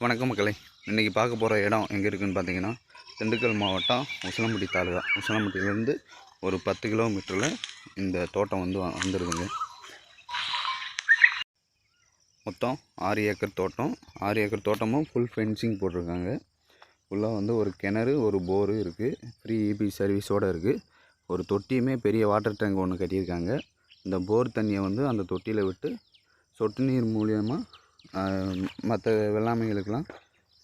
வணக்கம் மக்களை. இன்றைக்கி பார்க்க போகிற இடம் எங்கே இருக்குதுன்னு பார்த்தீங்கன்னா திண்டுக்கல் மாவட்டம் உசலம்பட்டி தாலுகா. உசலம்பட்டியிலேருந்து ஒரு பத்து கிலோமீட்டரில் இந்த தோட்டம் வந்து வ- வந்துருக்குங்க மொத்தம் ஆறு ஏக்கர் தோட்டம். ஆறு ஏக்கர் தோட்டமும் ஃபுல் ஃபென்சிங் போட்டிருக்காங்க. உள்ளே வந்து ஒரு கிணறு ஒரு போரு இருக்குது ஃப்ரீ இபி சர்வீஸோடு இருக்குது ஒரு தொட்டியுமே பெரிய வாட்டர் டேங்க் ஒன்று கட்டியிருக்காங்க. இந்த போர் தண்ணியை வந்து அந்த தொட்டியில் விட்டு சொட்டு நீர் மூலியமாக மற்ற வெள்ளாமைகளுக்கெல்லாம்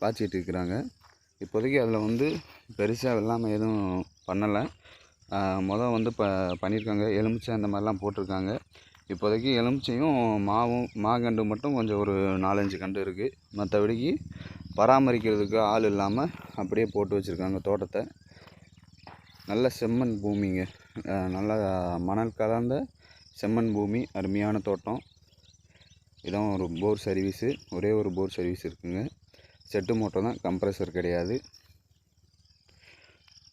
பாய்ச்சிட்டு இருக்கிறாங்க. இப்போதைக்கு அதில் வந்து பெருசாக வெள்ளாமை எதுவும் பண்ணலை. மொதல் வந்து ப பண்ணியிருக்காங்க. எலுமிச்சை அந்த மாதிரிலாம் போட்டிருக்காங்க. இப்போதைக்கு எலுமிச்சையும் மாவும் மாகண்டு மட்டும் கொஞ்சம் ஒரு நாலஞ்சு கண்டு இருக்குது மற்றபடிக்கு பராமரிக்கிறதுக்கு ஆள் இல்லாமல் அப்படியே போட்டு வச்சுருக்காங்க தோட்டத்தை. நல்ல செம்மண் பூமிங்க. நல்லா நல்ல மணல் கலந்த செம்மண் பூமி அருமையான தோட்டம். இதான் ஒரு போர் சர்வீஸு ஒரே ஒரு போர் சர்வீஸ் இருக்குங்க. செட்டு மோட்டர் தான் கம்ப்ரஸர் கிடையாது.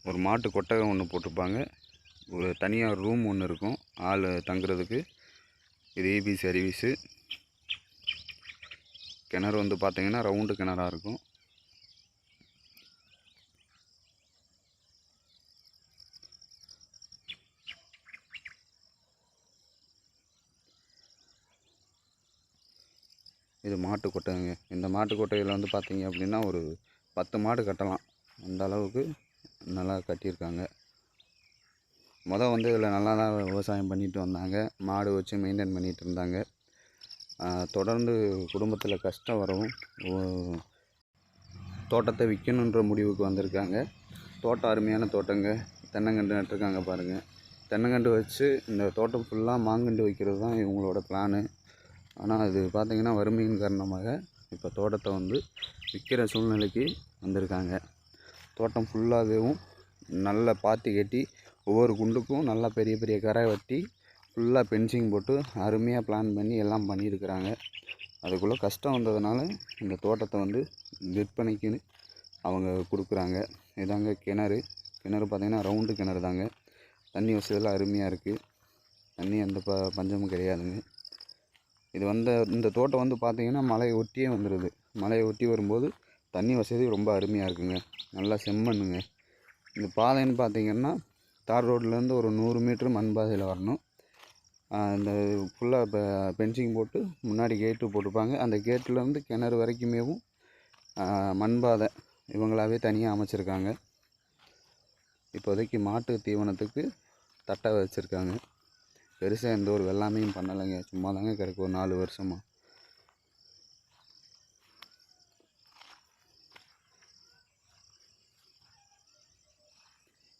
ஒரு மாட்டு கொட்டகம் ஒன்று போட்டிருப்பாங்க. ஒரு தனியாக ரூம் ஒன்று இருக்கும் ஆள் தங்குறதுக்கு. இது ஏபி சர்வீஸு கிணறு வந்து பார்த்திங்கன்னா ரவுண்டு கிணறாக இருக்கும். இது மாட்டு கொட்டைங்க. இந்த மாட்டு கொட்டையில் வந்து பார்த்தீங்க அப்படின்னா ஒரு பத்து மாடு கட்டலாம். அந்த அளவுக்கு நல்லா கட்டியிருக்காங்க. மொதல் வந்து இதில் நல்லா தான் விவசாயம் பண்ணிட்டு வந்தாங்க. மாடு வச்சு மெயின்டைன் பண்ணிகிட்டு இருந்தாங்க. தொடர்ந்து குடும்பத்தில் கஷ்டம் வரவும் தோட்டத்தை விற்கணுன்ற முடிவுக்கு வந்திருக்காங்க. தோட்டம் அருமையான தோட்டங்க. தென்னங்கன்று நட்டிருக்காங்க பாருங்கள் தென்னங்கன்று வச்சு இந்த தோட்டம் ஃபுல்லாக மாங்கன்று வைக்கிறது தான் இவங்களோட பிளானு ஆனால் அது பார்த்திங்கன்னா வறுமையின் காரணமாக இப்போ தோட்டத்தை வந்து விற்கிற சூழ்நிலைக்கு வந்திருக்காங்க. தோட்டம் ஃபுல்லாகவும் நல்ல பாத்தி கட்டி ஒவ்வொரு குண்டுக்கும் நல்லா பெரிய பெரிய கரை வெட்டி ஃபுல்லாக பென்சிங் போட்டு அருமையாக பிளான் பண்ணி எல்லாம் பண்ணியிருக்கிறாங்க. அதுக்குள்ளே கஷ்டம் வந்ததுனால இந்த தோட்டத்தை வந்து விற்பனைக்குன்னு அவங்க கொடுக்குறாங்க. இதாங்க கிணறு. கிணறு பார்த்திங்கன்னா ரவுண்டு கிணறு தாங்க தண்ணி வசதியெல்லாம் அருமையாக இருக்குது தண்ணி எந்த ப பஞ்சமும் கிடையாதுங்க. இது வந்து இந்த தோட்டம் வந்து பார்த்திங்கன்னா மலையை ஒட்டியே வந்துடுது மலையை ஒட்டி வரும்போது தண்ணி வசதி ரொம்ப அருமையாக இருக்குங்க. நல்லா செம்மண்ணுங்க. இந்த பாதைன்னு பார்த்தீங்கன்னா தார் ரோட்லேருந்து ஒரு நூறு மீட்ரு மண் பாதையில் வரணும். இந்த ஃபுல்லாக இப்போ பென்சிங் போட்டு முன்னாடி கேட்டு போட்டிருப்பாங்க. அந்த கேட்டிலேருந்து கிணறு வரைக்குமேவும் மண் பாதை இவங்களாவே தனியாக அமைச்சிருக்காங்க. இப்போதைக்கு மாட்டு தீவனத்துக்கு தட்டை வச்சுருக்காங்க. பெருசாக எந்த ஒரு வெள்ளாமையும் பண்ணலைங்க. சும்மா தாங்க கிடக்கு ஒரு நாலு வருஷமாக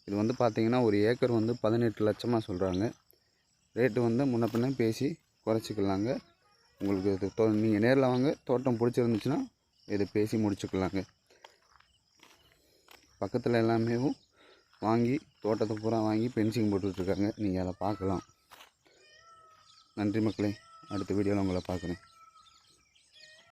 இது வந்து பார்த்திங்கன்னா ஒரு ஏக்கர் வந்து பதினெட்டு லட்சமாக சொல்கிறாங்க ரேட்டு வந்து முன்ன பின்னே பேசி குறைச்சிக்கலாங்க. உங்களுக்கு இது தோ நீங்கள் நேரில் வாங்க. தோட்டம் பிடிச்சிருந்துச்சுன்னா இதை பேசி முடிச்சுக்கலாங்க. பக்கத்தில் எல்லாமே வாங்கி தோட்டத்தை பூரா வாங்கி பென்சிங் போட்டுட்ருக்காங்க. நீங்கள் அதை பார்க்கலாம். நன்றி மக்களே. அடுத்த வீடியோவில் உங்களை பார்க்குறேன்.